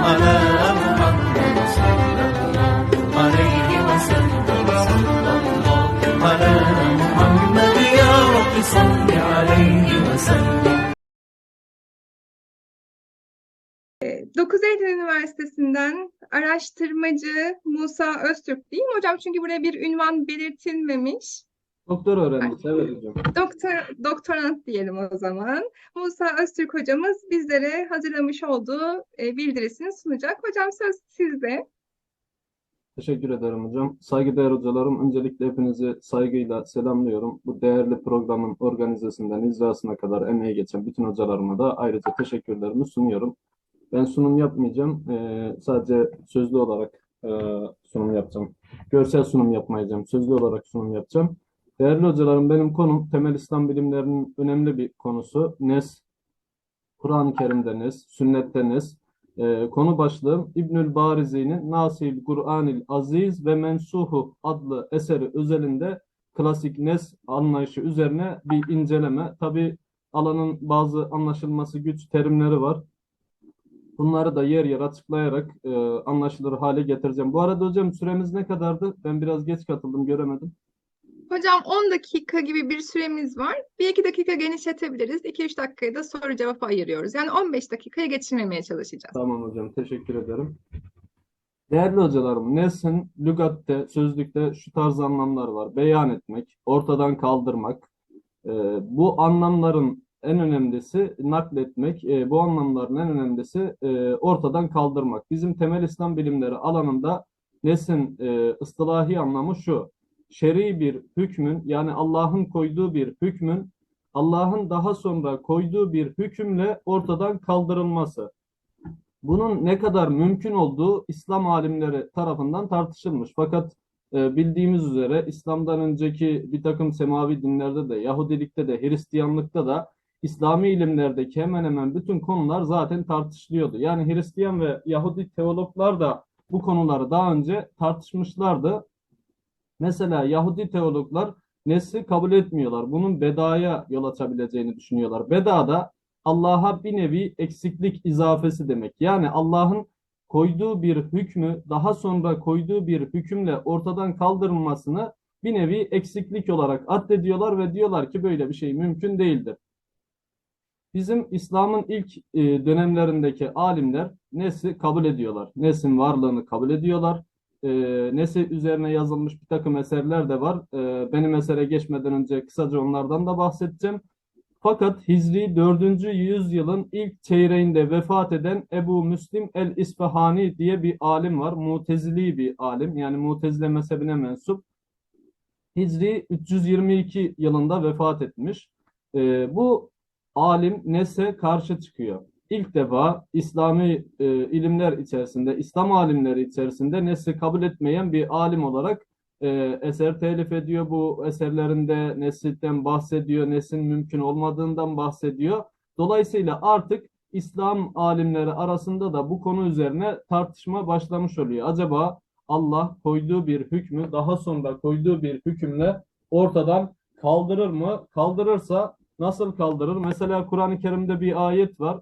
على محمد صلى الله عليه وسلم صلى الله على محمد يا رب صل عليه وسلم 9 Eylül Üniversitesi'nden araştırmacı Musa Öztürk değil mi hocam? Çünkü buraya bir ünvan belirtilmemiş. Doktor öğrencisi evet hocam. Doktor, doktorant diyelim o zaman. Musa Öztürk hocamız bizlere hazırlamış olduğu e, bildirisini sunacak. Hocam söz sizde. Teşekkür ederim hocam. Saygıdeğer hocalarım, öncelikle hepinizi saygıyla selamlıyorum. Bu değerli programın organizesinden icrasına kadar emeği geçen bütün hocalarıma da ayrıca teşekkürlerimi sunuyorum. Ben sunum yapmayacağım. Ee, sadece sözlü olarak e, sunum yapacağım. Görsel sunum yapmayacağım. Sözlü olarak sunum yapacağım. Değerli hocalarım, benim konum temel İslam bilimlerinin önemli bir konusu. Nes, Kur'an-ı Kerim'de nes. Ee, konu başlığım İbnül Barizi'nin Nasil Kur'anil Aziz ve Mensuhu adlı eseri özelinde klasik nes anlayışı üzerine bir inceleme. Tabii alanın bazı anlaşılması güç terimleri var. Bunları da yer yer açıklayarak e, anlaşılır hale getireceğim. Bu arada hocam süremiz ne kadardı? Ben biraz geç katıldım, göremedim. Hocam 10 dakika gibi bir süremiz var. 1-2 dakika genişletebiliriz. 2-3 dakikayı da soru cevap ayırıyoruz. Yani 15 dakikaya geçirmemeye çalışacağız. Tamam hocam, teşekkür ederim. Değerli hocalarım, nesin, lügatte, sözlükte şu tarz anlamlar var. Beyan etmek, ortadan kaldırmak. Ee, bu anlamların en önemlisi nakletmek. Ee, bu anlamların en önemlisi e, ortadan kaldırmak. Bizim temel İslam bilimleri alanında nesin e, ıstılahi anlamı şu. Şer'i bir hükmün yani Allah'ın koyduğu bir hükmün Allah'ın daha sonra koyduğu bir hükümle ortadan kaldırılması. Bunun ne kadar mümkün olduğu İslam alimleri tarafından tartışılmış. Fakat e, bildiğimiz üzere İslam'dan önceki bir takım semavi dinlerde de, Yahudilikte de, Hristiyanlıkta da, İslami ilimlerdeki hemen hemen bütün konular zaten tartışılıyordu. Yani Hristiyan ve Yahudi teologlar da bu konuları daha önce tartışmışlardı. Mesela Yahudi teologlar nesli kabul etmiyorlar. Bunun bedaya yol açabileceğini düşünüyorlar. Beda da Allah'a bir nevi eksiklik izafesi demek. Yani Allah'ın koyduğu bir hükmü daha sonra koyduğu bir hükümle ortadan kaldırılmasını bir nevi eksiklik olarak addediyorlar ve diyorlar ki böyle bir şey mümkün değildir. Bizim İslam'ın ilk e, dönemlerindeki alimler nesli kabul ediyorlar. Nesin varlığını kabul ediyorlar. E, nesi üzerine yazılmış bir takım eserler de var. E, benim esere geçmeden önce kısaca onlardan da bahsedeceğim. Fakat Hicri 4. yüzyılın ilk çeyreğinde vefat eden Ebu Müslim el-İsfahani diye bir alim var. Mutezili bir alim. Yani Mutezile mezhebine mensup. Hicri 322 yılında vefat etmiş. E, bu alim Nes'e karşı çıkıyor. İlk defa İslami e, ilimler içerisinde, İslam alimleri içerisinde Nes'i kabul etmeyen bir alim olarak e, eser telif ediyor. Bu eserlerinde Nes'ten bahsediyor, Nes'in mümkün olmadığından bahsediyor. Dolayısıyla artık İslam alimleri arasında da bu konu üzerine tartışma başlamış oluyor. Acaba Allah koyduğu bir hükmü daha sonra koyduğu bir hükümle ortadan kaldırır mı? Kaldırırsa nasıl kaldırır? Mesela Kur'an-ı Kerim'de bir ayet var.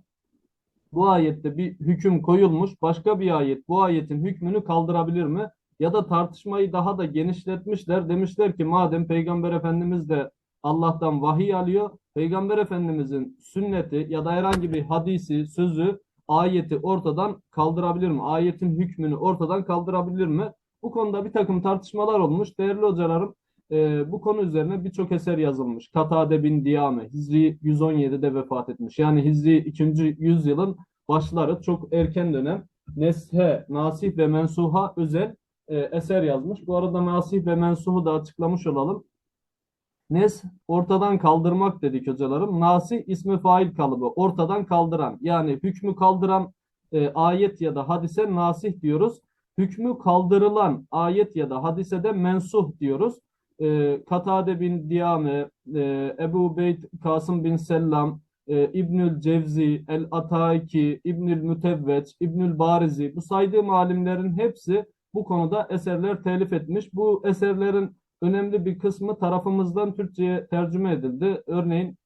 Bu ayette bir hüküm koyulmuş. Başka bir ayet bu ayetin hükmünü kaldırabilir mi? Ya da tartışmayı daha da genişletmişler. Demişler ki madem Peygamber Efendimiz de Allah'tan vahiy alıyor, Peygamber Efendimizin sünneti ya da herhangi bir hadisi, sözü, ayeti ortadan kaldırabilir mi? Ayetin hükmünü ortadan kaldırabilir mi? Bu konuda bir takım tartışmalar olmuş. Değerli hocalarım, e, bu konu üzerine birçok eser yazılmış. Katade bin Diyame, Hicri 117'de vefat etmiş. Yani Hicri 2. yüzyılın başları çok erken dönem. Neshe, Nasih ve Mensuha özel e, eser yazmış. Bu arada Nasih ve Mensuhu da açıklamış olalım. Nes ortadan kaldırmak dedik hocalarım. Nasih ismi fail kalıbı. Ortadan kaldıran. Yani hükmü kaldıran e, ayet ya da hadise nasih diyoruz. Hükmü kaldırılan ayet ya da hadisede mensuh diyoruz. E, Katade bin Diyame, e, Ebu Beyd Kasım bin Sellam, e, İbnül Cevzi, El-Ataiki, İbnül Mütevveç, İbnül Barizi bu saydığım alimlerin hepsi bu konuda eserler telif etmiş. Bu eserlerin önemli bir kısmı tarafımızdan Türkçe'ye tercüme edildi. Örneğin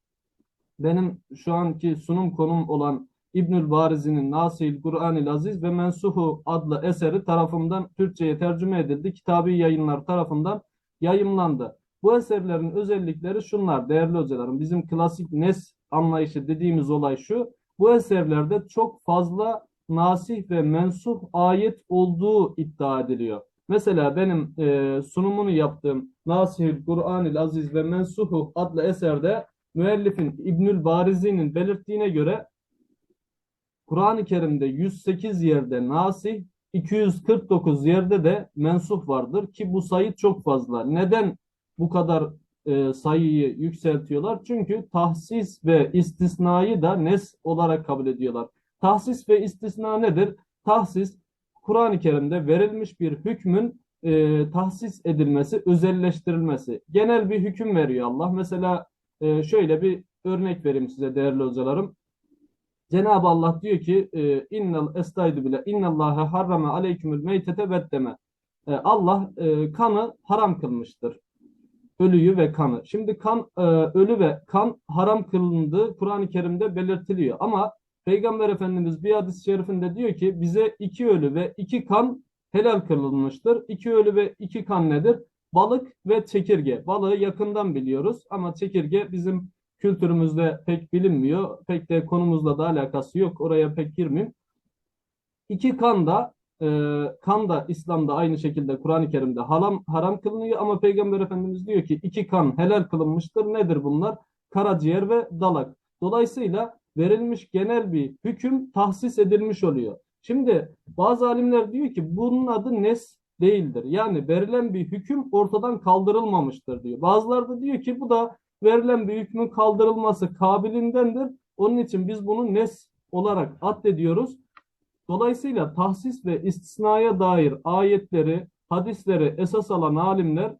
benim şu anki sunum konum olan İbnül Barizi'nin Nasihil Kur'anil Aziz ve Mensuhu adlı eseri tarafından Türkçe'ye tercüme edildi. Kitabi Yayınlar tarafından yayımlandı. Bu eserlerin özellikleri şunlar değerli hocalarım. Bizim klasik nes anlayışı dediğimiz olay şu. Bu eserlerde çok fazla nasih ve mensuh ayet olduğu iddia ediliyor. Mesela benim e, sunumunu yaptığım Nasihül Kur'anil Aziz ve Mensuhu adlı eserde müellifin İbnül Barizi'nin belirttiğine göre Kur'an-ı Kerim'de 108 yerde nasih, 249 yerde de mensuh vardır ki bu sayı çok fazla. Neden bu kadar e, sayıyı yükseltiyorlar? Çünkü tahsis ve istisnayı da nes olarak kabul ediyorlar. Tahsis ve istisna nedir? Tahsis, Kur'an-ı Kerim'de verilmiş bir hükmün e, tahsis edilmesi, özelleştirilmesi. Genel bir hüküm veriyor Allah. Mesela e, şöyle bir örnek vereyim size değerli hocalarım. Cenab-ı Allah diyor ki e, innal estaizu bile innallâhe harrame aleykümül meytete veddeme. E, Allah e, kanı haram kılmıştır. Ölüyü ve kanı. Şimdi kan ölü ve kan haram kılındığı Kur'an-ı Kerim'de belirtiliyor. Ama Peygamber Efendimiz bir hadis-i şerifinde diyor ki bize iki ölü ve iki kan helal kılınmıştır. İki ölü ve iki kan nedir? Balık ve çekirge. Balığı yakından biliyoruz ama çekirge bizim kültürümüzde pek bilinmiyor. Pek de konumuzla da alakası yok. Oraya pek girmeyeyim. İki kan da e, kan da İslam'da aynı şekilde Kur'an-ı Kerim'de haram, haram kılınıyor ama Peygamber Efendimiz diyor ki iki kan helal kılınmıştır. Nedir bunlar? Karaciğer ve dalak. Dolayısıyla verilmiş genel bir hüküm tahsis edilmiş oluyor. Şimdi bazı alimler diyor ki bunun adı nes değildir. Yani verilen bir hüküm ortadan kaldırılmamıştır diyor. Bazıları da diyor ki bu da verilen bir hükmün kaldırılması kabilindendir. Onun için biz bunu nes olarak addediyoruz. Dolayısıyla tahsis ve istisnaya dair ayetleri, hadisleri esas alan alimler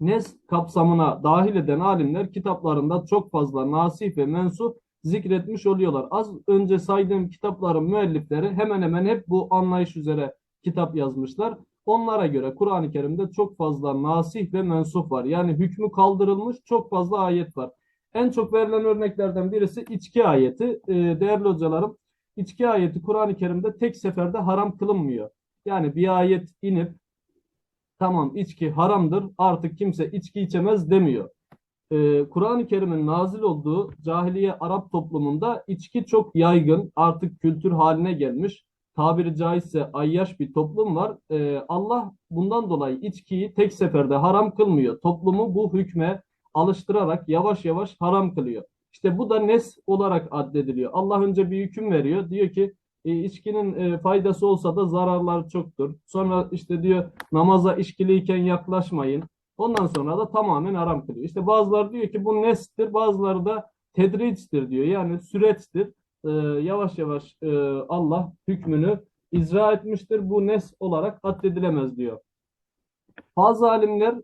nes kapsamına dahil eden alimler kitaplarında çok fazla nasih ve mensuh zikretmiş oluyorlar. Az önce saydığım kitapların müellifleri hemen hemen hep bu anlayış üzere kitap yazmışlar. Onlara göre Kur'an-ı Kerim'de çok fazla nasih ve mensuh var. Yani hükmü kaldırılmış çok fazla ayet var. En çok verilen örneklerden birisi içki ayeti. Ee, değerli hocalarım, içki ayeti Kur'an-ı Kerim'de tek seferde haram kılınmıyor. Yani bir ayet inip tamam içki haramdır artık kimse içki içemez demiyor. Ee, Kur'an-ı Kerim'in nazil olduğu cahiliye Arap toplumunda içki çok yaygın artık kültür haline gelmiş tabiri caizse ayyaş bir toplum var. Ee, Allah bundan dolayı içkiyi tek seferde haram kılmıyor. Toplumu bu hükme alıştırarak yavaş yavaş haram kılıyor. İşte bu da nes olarak addediliyor. Allah önce bir hüküm veriyor. Diyor ki e, içkinin e, faydası olsa da zararlar çoktur. Sonra işte diyor namaza içkiliyken yaklaşmayın. Ondan sonra da tamamen haram kılıyor. İşte bazıları diyor ki bu nestir, bazıları da tedriçtir diyor. Yani süreçtir e, yavaş yavaş e, Allah hükmünü icra etmiştir. Bu nes olarak addedilemez diyor. Bazı alimler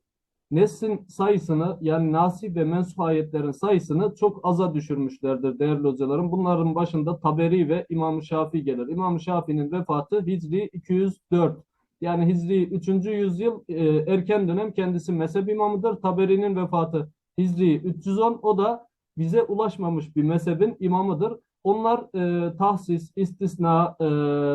nesin sayısını yani nasip ve mensup ayetlerin sayısını çok aza düşürmüşlerdir değerli hocalarım. Bunların başında Taberi ve İmam-ı Şafii gelir. İmam-ı Şafii'nin vefatı Hicri 204. Yani Hicri 3. yüzyıl e, erken dönem kendisi mezhep imamıdır. Taberi'nin vefatı Hicri 310. O da bize ulaşmamış bir mezhebin imamıdır. Onlar e, tahsis, istisna, e,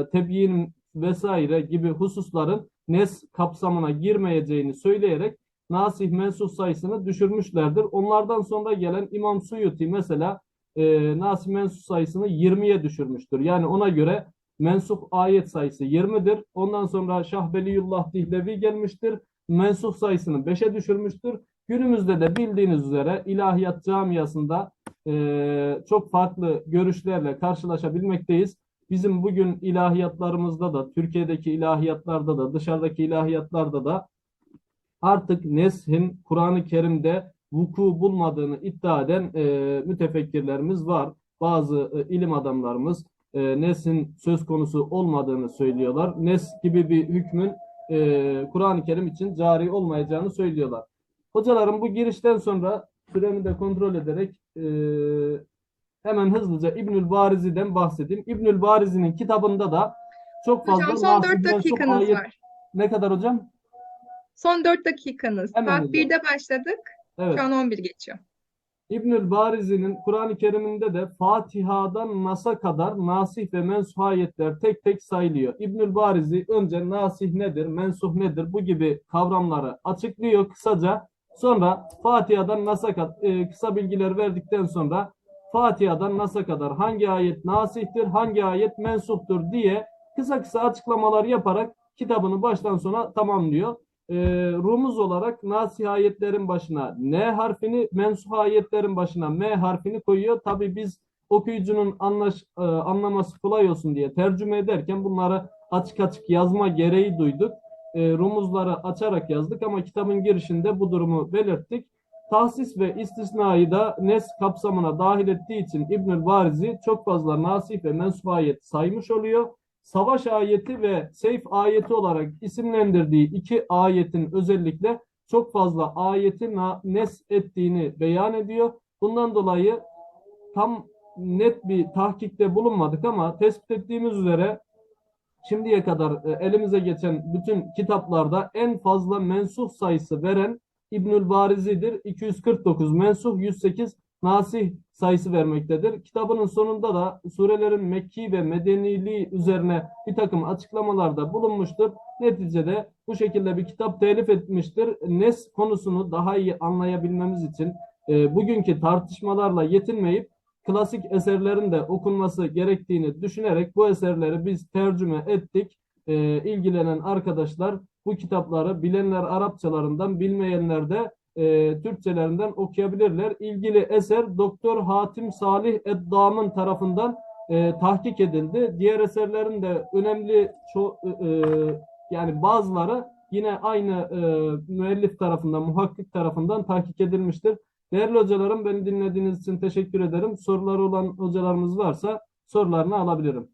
tebyin vesaire gibi hususların nes kapsamına girmeyeceğini söyleyerek nasih mensuh sayısını düşürmüşlerdir. Onlardan sonra gelen İmam Suyuti mesela e, nasih mensuh sayısını 20'ye düşürmüştür. Yani ona göre mensuh ayet sayısı 20'dir. Ondan sonra Şahbeliyullah Dihlevi gelmiştir. Mensuh sayısını 5'e düşürmüştür. Günümüzde de bildiğiniz üzere ilahiyat camiasında e, çok farklı görüşlerle karşılaşabilmekteyiz. Bizim bugün ilahiyatlarımızda da, Türkiye'deki ilahiyatlarda da, dışarıdaki ilahiyatlarda da artık neshin Kur'an-ı Kerim'de vuku bulmadığını iddia eden e, mütefekkirlerimiz var. Bazı e, ilim adamlarımız e, nesin söz konusu olmadığını söylüyorlar. Nes gibi bir hükmün e, Kur'an-ı Kerim için cari olmayacağını söylüyorlar. Hocalarım bu girişten sonra süremi de kontrol ederek e, hemen hızlıca İbnül Barizi'den bahsedeyim. İbnül Barizi'nin kitabında da çok fazla Hocam son nasip 4 mensup dakikanız ayet- var. Ne kadar hocam? Son 4 dakikanız. Hemen Saat hocam. 1'de başladık. Evet. Şu an 11 geçiyor. İbnül Barizi'nin Kur'an-ı Kerim'inde de Fatiha'dan Nas'a kadar nasih ve mensuh ayetler tek tek sayılıyor. İbnül Barizi önce nasih nedir, mensuh nedir bu gibi kavramları açıklıyor kısaca. Sonra Fatiha'dan Nas'a e, kısa bilgiler verdikten sonra Fatiha'dan Nas'a kadar hangi ayet nasihtir, hangi ayet mensuhtur diye kısa kısa açıklamalar yaparak kitabını baştan sona tamamlıyor. Ee, rumuz olarak nasih ayetlerin başına N harfini, mensuh ayetlerin başına M harfini koyuyor. Tabii biz okuyucunun anlaş, e, anlaması kolay olsun diye tercüme ederken bunları açık açık yazma gereği duyduk. E, rumuzları açarak yazdık ama kitabın girişinde bu durumu belirttik. Tahsis ve istisnayı da nes kapsamına dahil ettiği için İbnül Barizi çok fazla nasih ve mensup ayet saymış oluyor. Savaş ayeti ve seyf ayeti olarak isimlendirdiği iki ayetin özellikle çok fazla ayeti nes ettiğini beyan ediyor. Bundan dolayı tam net bir tahkikte bulunmadık ama tespit ettiğimiz üzere şimdiye kadar e, elimize geçen bütün kitaplarda en fazla mensuh sayısı veren İbnül Barizi'dir. 249 mensuh, 108 nasih sayısı vermektedir. Kitabının sonunda da surelerin Mekki ve Medeniliği üzerine bir takım açıklamalarda bulunmuştur. Neticede bu şekilde bir kitap telif etmiştir. Nes konusunu daha iyi anlayabilmemiz için e, bugünkü tartışmalarla yetinmeyip klasik eserlerin de okunması gerektiğini düşünerek bu eserleri biz tercüme ettik. E, ilgilenen arkadaşlar bu kitapları bilenler Arapçalarından, bilmeyenler de e, Türkçelerinden okuyabilirler. İlgili eser Doktor Hatim Salih Eddam'ın tarafından e, tahkik edildi. Diğer eserlerin de önemli ço e, yani bazıları yine aynı e, müellif tarafından, muhakkik tarafından tahkik edilmiştir. Değerli hocalarım beni dinlediğiniz için teşekkür ederim. Soruları olan hocalarımız varsa sorularını alabilirim.